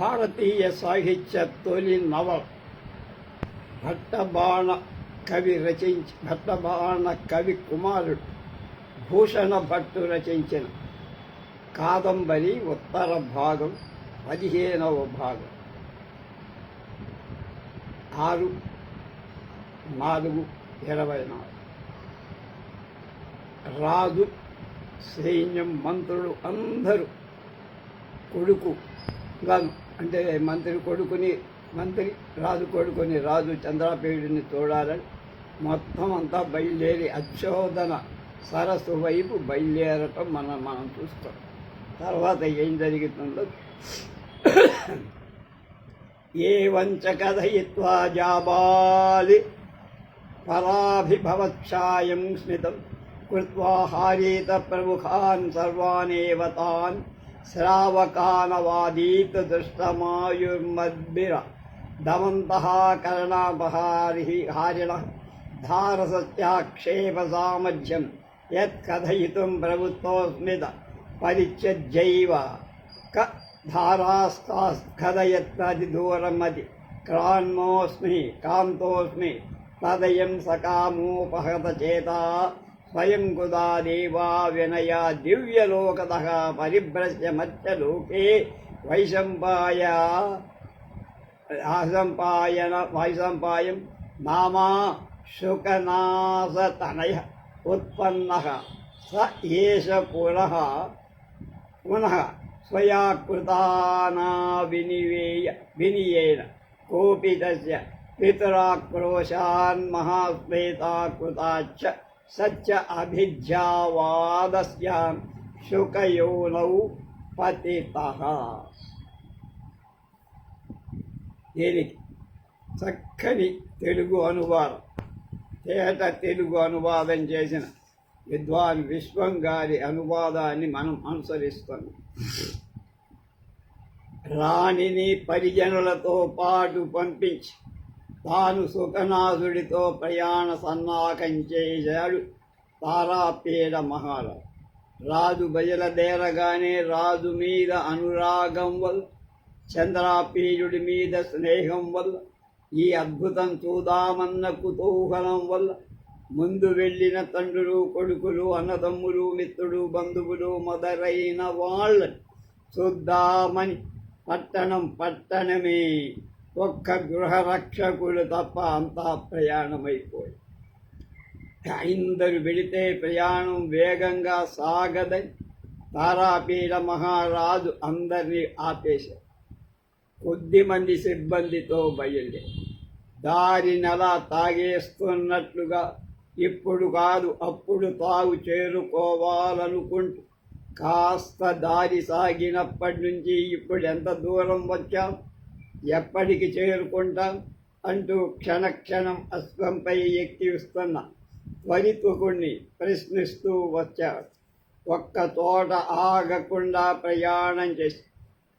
భారతీయ సాహిత్య తొలి నవ భట్టబాణ కవి రచించి భట్టబాణ కవి కుమారుడు భూషణ భట్టు రచించిన కాదంబరి ఉత్తర భాగం పదిహేనవ భాగం. ఆరు నాలుగు ఇరవై నాలుగు. రాజు సైన్యం మంత్రులు అందరూ కొడుకు గాను అంటే మంత్రి కొడుకుని మంత్రి రాజు కొడుకుని రాజు చంద్రపేయుడిని చూడాలని మొత్తం అంతా బయలుదేరి అచ్చోదన సరస్సు వైపు బయలుదేరటం మనం మనం చూస్తాం. తర్వాత ఏం జరుగుతుందో ఏ వంచ కథయిత్వా జాబాలి పరాభిభవత్సాయం స్మితం కృత్వా హారీత ప్రముఖాన్ తాన్ తాన్ శ్రావకానవాదీత దృష్టమాయుర్మద్భిర దమంతః కర్ణాపహారి హారిణ. ధారసత్యాక్షేప సామర్థ్యం యత్కథయితుం ప్రభుత్వస్మిత పరిత్యజ్యైవ. క ధారాస్కథయత్నది దూరమది క్రాన్మోస్మి కాంతోస్మి తదయం దేవా వినయ దివ్యలోకత పరిభ్రశ్య వైశంపాయ ఆసంపాయన వైశంపాయం నామా శుకనాశతనయ ఉత్పన్న. స ఏష పునః పునః స్వయా కృతానా వినివేయ వినియేన. కోపి తస్య పితరాక్రోశాన్ మహాశ్వేతాకృతాచ్చ సచ్చ అభిజ్యావాదస్య శుకయోనౌ పతిత దీనికి చక్కని తెలుగు అనువాదం. తేట తెలుగు అనువాదం చేసిన విద్వాన్ విశ్వం గారి అనువాదాన్ని మనం అనుసరిస్తాం. రాణిని పరిజనులతో పాటు పంపించి తాను సుఖనాథుడితో ప్రయాణ సన్నాకం చేశాడు తారాపేడ మహారాజు. రాజు బయలుదేరగానే రాజు మీద అనురాగం వల్ల చంద్రాపీయుడి మీద స్నేహం వల్ల ఈ అద్భుతం చూద్దామన్న కుతూహలం వల్ల ముందు వెళ్ళిన తండ్రులు కొడుకులు అన్నదమ్ములు మిత్రుడు బంధువులు మొదలైన వాళ్ళని చూద్దామని పట్టణం పట్టణమే ఒక్క గృహరక్షకుడు తప్ప అంతా ప్రయాణమైపోయి. అందరు వెళితే ప్రయాణం వేగంగా సాగదని తారాపీఠ మహారాజు అందరినీ ఆపేశారు. కొద్ది మంది సిబ్బందితో బయలుదేరి. దారినలా తాగేస్తున్నట్లుగా ఇప్పుడు కాదు అప్పుడు తాగు చేరుకోవాలనుకుంటూ కాస్త దారి సాగినప్పటి నుంచి ఇప్పుడు ఎంత దూరం వచ్చాం? ఎప్పటికి చేరుకుంటాం అంటూ క్షణక్షణం అశ్వంపై ఎక్కి వస్తున్న త్వరితుకుణ్ణి ప్రశ్నిస్తూ వచ్చాడు. ఒక్క తోట ఆగకుండా ప్రయాణం చేసి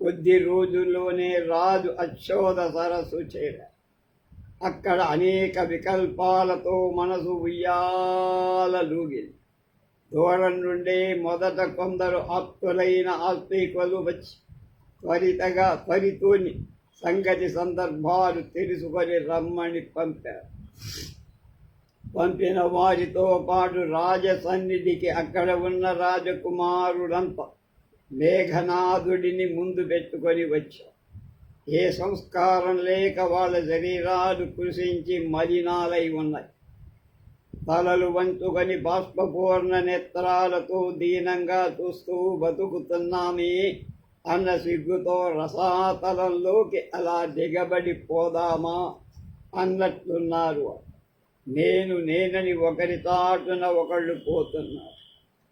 కొద్ది రోజుల్లోనే రాజు అక్షోధ సరస్సు చేరాడు. అక్కడ అనేక వికల్పాలతో మనసు ఉయ్యాలూగింది దూరం నుండే మొదట కొందరు ఆప్తులైన ఆస్తికులు వచ్చి త్వరితగా త్వరితోని సంగతి సందర్భాలు తెలుసుకొని రమ్మని పంపారు. పంపిన వారితో పాటు రాజ సన్నిధికి అక్కడ ఉన్న రాజకుమారుడంతా మేఘనాథుడిని ముందు పెట్టుకొని వచ్చారు ఏ సంస్కారం లేక వాళ్ళ శరీరాలు కృషించి మలినాలై ఉన్నాయి. తలలు వంచుకొని బాష్పపూర్ణ నేత్రాలతో దీనంగా చూస్తూ బతుకుతున్నామే. అన్న సిగ్గుతో రసాతలంలోకి అలా దిగబడి పోదామా అన్నట్లున్నారు. నేను నేనని ఒకరి తాటున ఒకళ్ళు పోతున్నారు.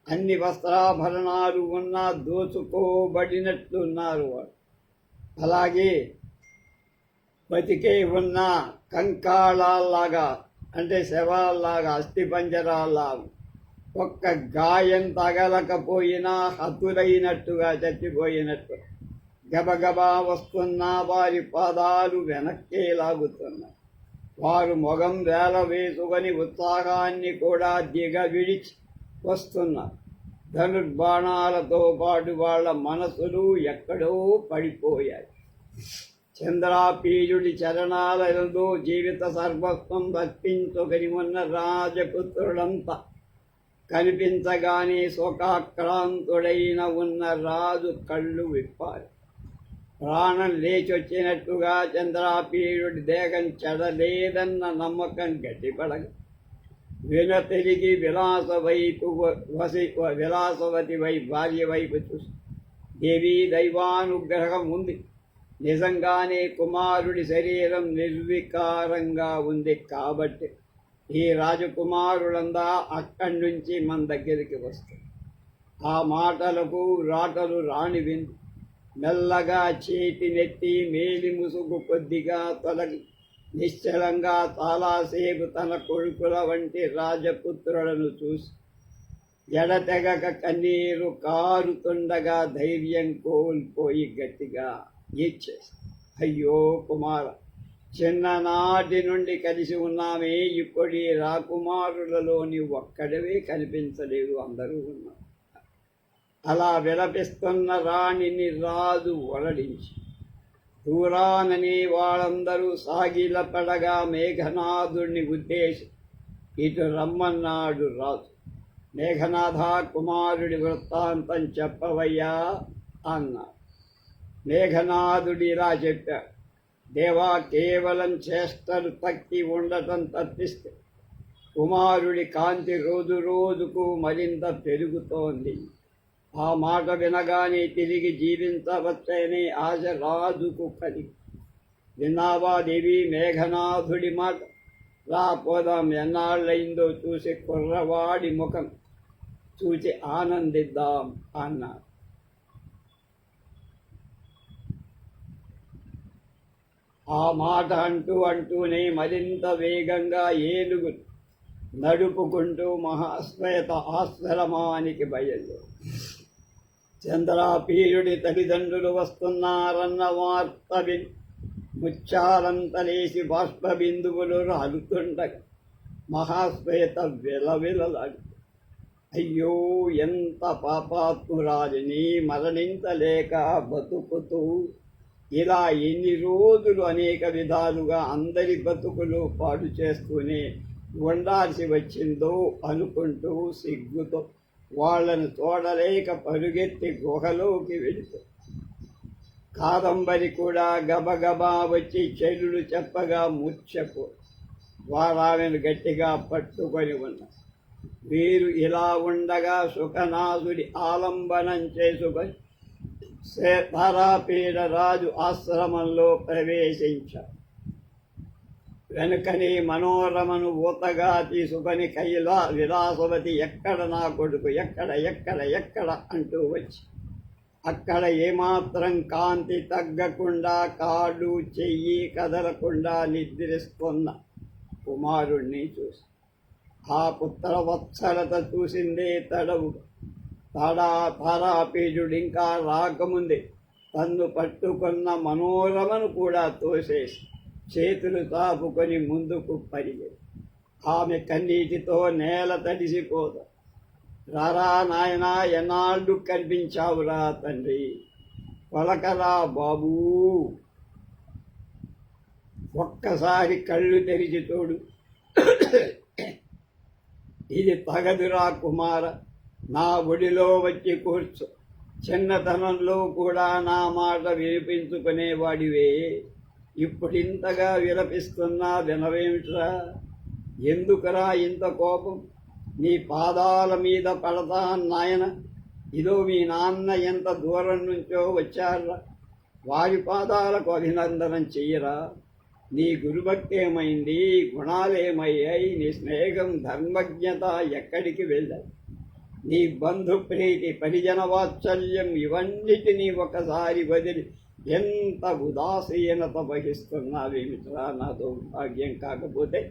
అన్ని వస్త్రాభరణాలు ఉన్నా దోచుకోబడినట్లున్నారు వాడు అలాగే బతికే ఉన్న కంకాళాల్లాగా అంటే శవాల్లాగా అస్థిపంజరాల్లాగా ఒక్క గాయం తగలకపోయినా హతులైనట్టుగా చచ్చిపోయినట్టు. గబగబా వస్తున్న వారి పాదాలు వెనక్కే లాగుతున్నాయి. వారు మొగం వేల వేసుకొని ఉత్సాహాన్ని కూడా దిగ విడిచి వస్తున్నారు. ధనుర్బాణాలతో పాటు వాళ్ళ మనసులు ఎక్కడో పడిపోయాయి. చంద్రాపీయుడి చరణాలలో జీవిత సర్వస్వం తప్పించుకొని ఉన్న రాజపుత్రుడంతా కనిపించగానే శోకాక్రాంతుడైన ఉన్న రాజు కళ్ళు విప్పారు ప్రాణం లేచొచ్చినట్టుగా చంద్రాపీయుడి దేహం చెడలేదన్న నమ్మకం గట్టిపడగ విన తిరిగి విలాస వైపు వసి విలాసవతి వై భార్య వైపు చూసి దేవీ దైవానుగ్రహం ఉంది. నిజంగానే కుమారుడి శరీరం నిర్వికారంగా ఉంది కాబట్టి ఈ రాజకుమారులందా అక్కడి నుంచి మన దగ్గరికి వస్తారు ఆ మాటలకు రాటలు రాణి విందు మెల్లగా చేతి నెత్తి మేలి ముసుగు కొద్దిగా తొలగి నిశ్చలంగా చాలాసేపు తన కొడుకుల వంటి రాజపుత్రులను చూసి ఎడతెగక కన్నీరు కారుతుండగా ధైర్యం కోల్పోయి గట్టిగా ఇచ్చేసి అయ్యో కుమార చిన్ననాటి నుండి కలిసి ఉన్నామే ఇప్పటి రాకుమారులలోని ఒక్కడవే కనిపించలేదు అందరూ ఉన్నారు. అలా విలపిస్తున్న రాణిని రాజు ఒరడించి దూరానని వాళ్ళందరూ సాగిల పడగా మేఘనాథుడిని ఉద్దేశి ఇటు రమ్మన్నాడు రాజు. మేఘనాథ కుమారుడి వృత్తాంతం చెప్పవయ్యా అన్నాడు మేఘనాథుడు ఇలా చెప్పాడు. దేవా కేవలం చేష్టలు తక్కి ఉండటం తప్పిస్తే కుమారుడి కాంతి రోజు రోజుకు మరింత పెరుగుతోంది. ఆ మాట వినగానే తిరిగి జీవించవచ్చనే ఆశ రాజుకు కలిగి విన్నావా దేవి మేఘనాథుడి మాట. రా పోదాం ఎన్నాళ్ళయిందో చూసి కుర్రవాడి ముఖం. చూసి ఆనందిద్దాం అన్నారు ఆ మాట అంటూ అంటూనే మరింత వేగంగా ఏనుగు నడుపుకుంటూ మహాశ్వేత ఆశ్రమానికి బయలు. చంద్రాపీరుడి తల్లిదండ్రులు వస్తున్నారన్న వార్త విని ముచ్చారంతలేసి బాష్ప బిందువులు రాలుతుండగా మహాశ్వేత విలవిలలాడు. అయ్యో ఎంత పాపాత్మురాలిని మరణించలేక బతుకుతూ ఇలా ఎన్ని రోజులు అనేక విధాలుగా అందరి బతుకులు పాడు చేస్తూనే ఉండాల్సి వచ్చిందో అనుకుంటూ సిగ్గుతో వాళ్ళను చూడలేక పరుగెత్తి గుహలోకి వెళుతూ. కాదంబరి కూడా గబగబా వచ్చి చెల్లుడు చెప్పగా ముచ్చకు వారామెను గట్టిగా పట్టుకొని ఉన్న. వీరు ఇలా ఉండగా సుఖనాథుడి ఆలంబనం చేసుకొని తారాపీడ రాజు ఆశ్రమంలో ప్రవేశించారు వెనుకని మనోరమను ఊతగా తీసుకొని కైలా విలాసవతి ఎక్కడ నా కొడుకు? ఎక్కడ ఎక్కడ ఎక్కడ? అంటూ వచ్చి. అక్కడ ఏమాత్రం కాంతి తగ్గకుండా కాళ్ళు చెయ్యి కదలకుండా నిద్రిస్తున్న కుమారుణ్ణి చూసి. ఆ పుత్ర వత్సలత చూసిందే తడవు తాడా తారాపీజుడు ఇంకా రాకముందే తన్ను పట్టుకున్న మనోరమను కూడా తోసేసి చేతులు తాపుకొని ముందుకు పరిగె. ఆమె కన్నీటితో నేల తడిసిపోదు. రారా నాయనా ఎన్నాళ్ళు కనిపించావురా తండ్రి? పలకరా బాబూ. ఒక్కసారి కళ్ళు తెరిచి తోడు ఇది తగదురా కుమార. నా ఒడిలో వచ్చి కూర్చో. చిన్నతనంలో కూడా నా మాట వినిపించుకునేవాడివే. ఇప్పుడు ఇంతగా విలపిస్తున్నా వినవేమిట్రా? ఎందుకురా ఇంత కోపం? నీ పాదాల మీద పడతా నాయన. ఇదో మీ నాన్న ఎంత దూరం నుంచో వచ్చారా వారి పాదాలకు అభినందనం చెయ్యరా. నీ గురుభక్తి ఏమైంది? గుణాలేమయ్యాయి నీ స్నేహం ధర్మజ్ఞత ఎక్కడికి వెళ్ళాయి? నీ బంధు ప్రీతి పరిజన వాత్సల్యం ఇవన్నిటినీ ఒకసారి వదిలి ఎంత ఉదాసీనత వహిస్తున్నావేమిట్రా నా దౌర్భాగ్యం కాకపోతే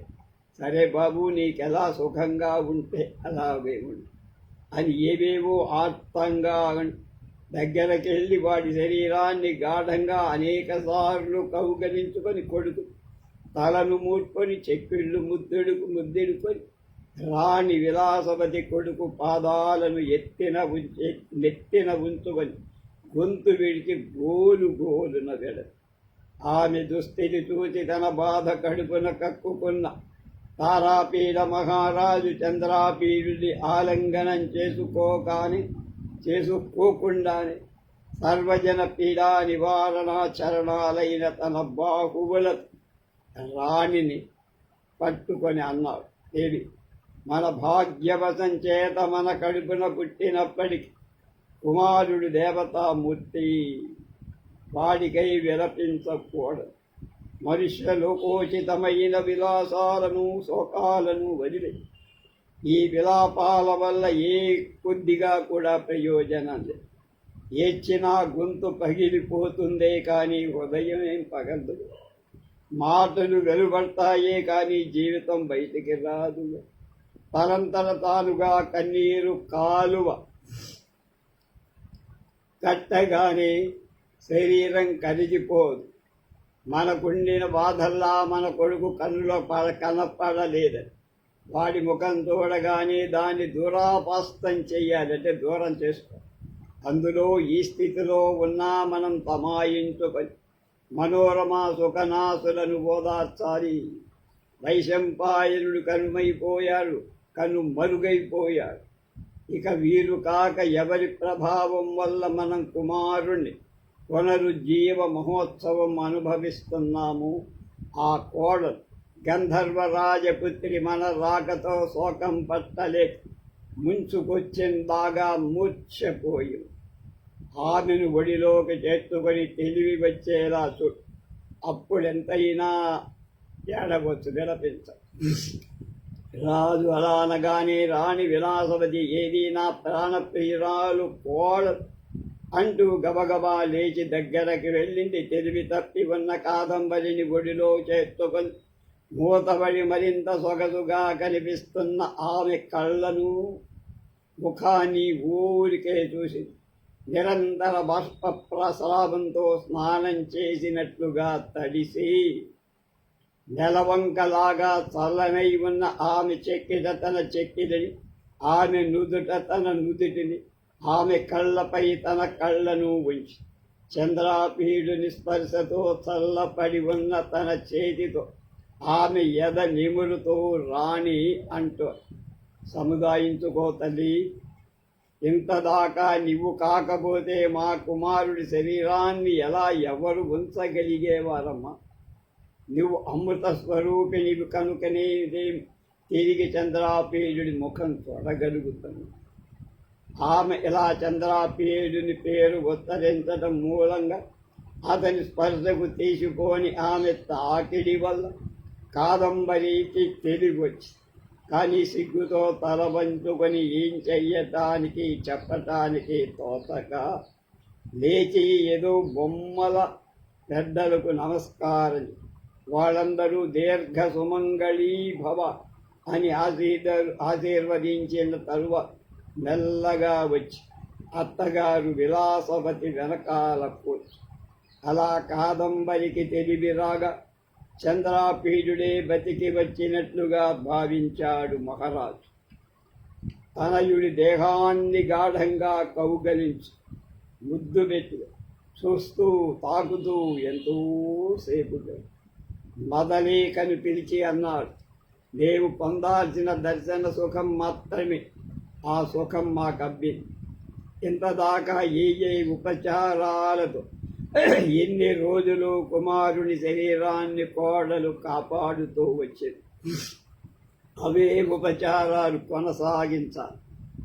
సరే బాబు నీకెలా సుఖంగా ఉంటే అలాగే ఉండు. అని ఏవేవో ఆర్తంగా దగ్గరకు వెళ్ళి వాడి శరీరాన్ని గాఢంగా అనేక సార్లు కౌగలించుకొని కొడుకు తలను మూడ్కొని చెక్కిళ్ళు ముద్దెడుకు ముద్దెడుకొని రాణి విలాసవతి కొడుకు పాదాలను ఎత్తిన నెత్తిన ఉంచుకొని గొంతు విడిచి గోలు గోలున వెడ ఆమె దుస్థితి చూసి తన బాధ కడుపున కక్కుకున్న తారాపీడ మహారాజు చంద్రాపీడుని ఆలింగనం చేసుకోకాని చేసుకోకుండానే సర్వజన పీడా నివారణ చరణాలైన తన బాహువుల రాణిని పట్టుకొని అన్నాడు. దేవి మన భాగ్యవశం చేత మన కడుపున పుట్టినప్పటికీ కుమారుడు దేవతామూర్తి వాడికై విలపించకూడదు మనుష్య లోకోచితమైన విలాసాలను శోకాలను వదిలే. ఈ విలాపాల వల్ల ఏ కొద్దిగా కూడా ప్రయోజనం లేదు. ఏడ్చినా గొంతు పగిలిపోతుందే కానీ హృదయం ఏం పగలదు. మాటలు వెలువడతాయే కానీ జీవితం బయటికి రాదు. తనంతట తానుగా కన్నీరు కాలువ కట్టగానే శరీరం కరిగిపోదు. మనకుండిన బాధల్లా మన కొడుకు కన్నులో పడ కనపడలేదని. వాడి ముఖం చూడగానే దాన్ని దూరాపాస్తం చెయ్యాలంటే దూరం చేసుకో. అందులో ఈ స్థితిలో ఉన్నా మనం తమాయించుకొని మనోరమ సుఖనాసులను ఓదార్చాలి వైశంపాయనుడు కనుమైపోయాడు. కను మరుగైపోయాడు. ఇక వీరు కాక ఎవరి ప్రభావం వల్ల మనం కుమారుణ్ణి పునరుజ్జీవ మహోత్సవం అనుభవిస్తున్నాము. ఆ కోడలు గంధర్వరాజపుత్రి మన రాకతో శోకం పట్టలేక ముంచుకొచ్చిందాగా మూర్ఛపోయి ఆమెను ఒడిలోకి చేర్చుకొని తెలివి వచ్చేలా చూ అప్పుడెంతైనా ఏడవచ్చు విలపించ. రాజు అలా అనగానే రాణి విలాసవతి ఏది నా ప్రాణప్రియురాలు కోడ అంటూ గబగబా లేచి దగ్గరకి వెళ్ళింది. తెలివి తప్పి ఉన్న కాదంబరిని ఒడిలో చేర్చుకొని మూతబడి మరింత సొగసుగా కనిపిస్తున్న ఆమె కళ్ళను ముఖాన్ని ఊరికే చూసింది నిరంతర బాష్ప ప్రస్రావంతో స్నానం చేసినట్లుగా తడిసి నెలవంకలాగా చల్లనై ఉన్న ఆమె చెక్కిట తన చెక్కిదని ఆమె నుదుట తన నుదుటిని ఆమె కళ్ళపై తన కళ్ళను ఉంచి చంద్రాపీడుని స్పర్శతో చల్లపడి ఉన్న తన చేతితో ఆమె ఎద నిమురుతో రాణి అంటూ సముదాయించుకో తల్లి ఇంతదాకా నీవు కాకపోతే మా కుమారుడి శరీరాన్ని ఎలా ఎవరు ఉంచగలిగేవారమ్మా? నువ్వు అమృత స్వరూపిణివి కనుకనే ఇదేం తిరిగి చంద్రాపేయుడి ముఖం చూడగలుగుతాను ఆమె ఇలా చంద్రాపేయుడిని పేరు ఉత్తరించడం మూలంగా అతని స్పర్శకు తీసుకొని ఆమె తాకిడి వల్ల కాదంబరికి తెలివచ్చి కానీ సిగ్గుతో తలవంచుకొని ఏం చెయ్యటానికి చెప్పటానికి తోతక లేచి ఏదో బొమ్మల పెద్దలకు నమస్కారం వాళ్ళందరూ దీర్ఘ సుమంగళీభవ అని ఆశీర్ ఆశీర్వదించిన తరువాత మెల్లగా వచ్చి అత్తగారు విలాసవతి వెనకాల కూర్చు. అలా కాదంబరికి తెలివి రాగా చంద్రాపీడుడే బతికి వచ్చినట్లుగా భావించాడు మహారాజు. తనయుడి దేహాన్ని గాఢంగా కౌగలించి ముద్దు పెట్టి చూస్తూ తాకుతూ ఎంతోసేపు మదలీకని పిలిచి అన్నాడు. నీవు పొందాల్సిన దర్శన సుఖం మాత్రమే. ఆ సుఖం మాకబ్బి ఇంతదాకా ఏ ఏ ఉపచారాలతో ఎన్ని రోజులు కుమారుని శరీరాన్ని కోడలు కాపాడుతూ వచ్చింది. అవే ఉపచారాలు కొనసాగించాలి.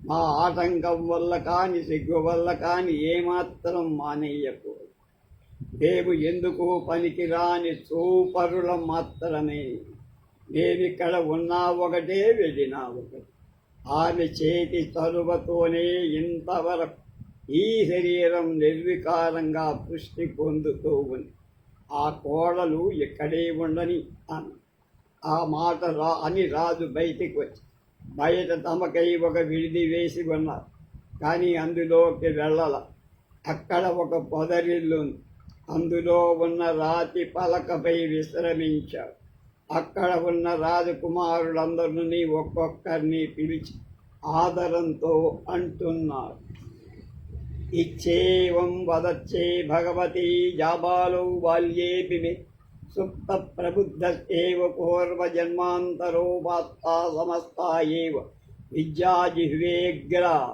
మా ఆటంకం వల్ల కానీ సిగ్గు వల్ల కానీ ఏమాత్రం మానేయకూడదు మేము ఎందుకు పనికిరాని సూపరులం మాత్రమే? మేమిక్కడ ఉన్నా ఒకటే వెళ్ళినా ఒకటి. ఆమె చేతి చలువతోనే ఇంతవరకు ఈ శరీరం నిర్వికారంగా పుష్టి పొందుతూ ఉంది. ఆ కోడలు ఇక్కడే ఉండని అని ఆ మాట రా అని రాజు బయటికి వచ్చి బయట తమకై ఒక విడిది వేసి ఉన్నారు. కానీ అందులోకి వెళ్ళాల. అక్కడ ఒక పొదరిల్లు ఉంది. అందులో ఉన్న రాతి పలకపై విశ్రమించావు అక్కడ ఉన్న రాజకుమారులందరిని ఒక్కొక్కరిని పిలిచి ఆదరంతో అంటున్నారు. ఇచ్చేవం వదచ్చే భగవతి జాబాలో బాల్యేపి మే సుప్త జన్మాంతరో పూర్వజన్మాంతరోపాత్తా సమస్త విద్యాజిహ్వేగ్ర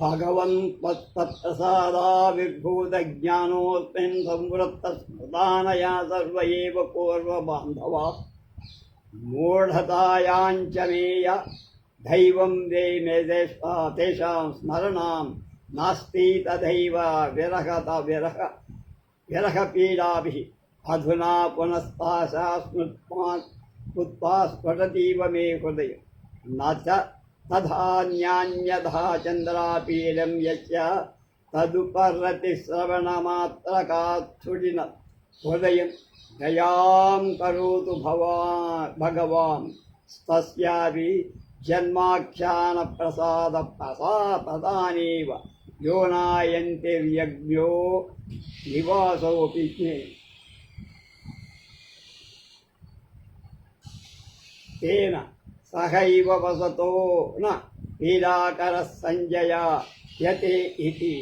विद्याजिह्वेग्रा भगवन्त्वत्प्रसादाविर्भूतज्ञानोऽस्मिन् संवृत्तस्मृतानया सर्व एव पूर्वबान्धवा। मूढतायाञ्च मेय दैवं दे मे तेषां स्मरणां नास्ति तथैव विरहत विरह विरहपीडाभिः अधुना पुनस्तासा स्मृत्वा स्मृत्वा स्फुटतीव मे हृदय। न च तथान्यान्यथा चन्द्रापीडं यस्य तदुपरति श्रवणमात्रकात्सुडिन हृदयं दयां करोतु भवान् भगवान् तस्यापि जन्माख्यानप्रसादप्रसाददानेव यो नायन्तिर्यज्ञो निवासोऽपि ज्ञे तेन సహైవ వసతో నీలాకర సంజయ యతే ఇది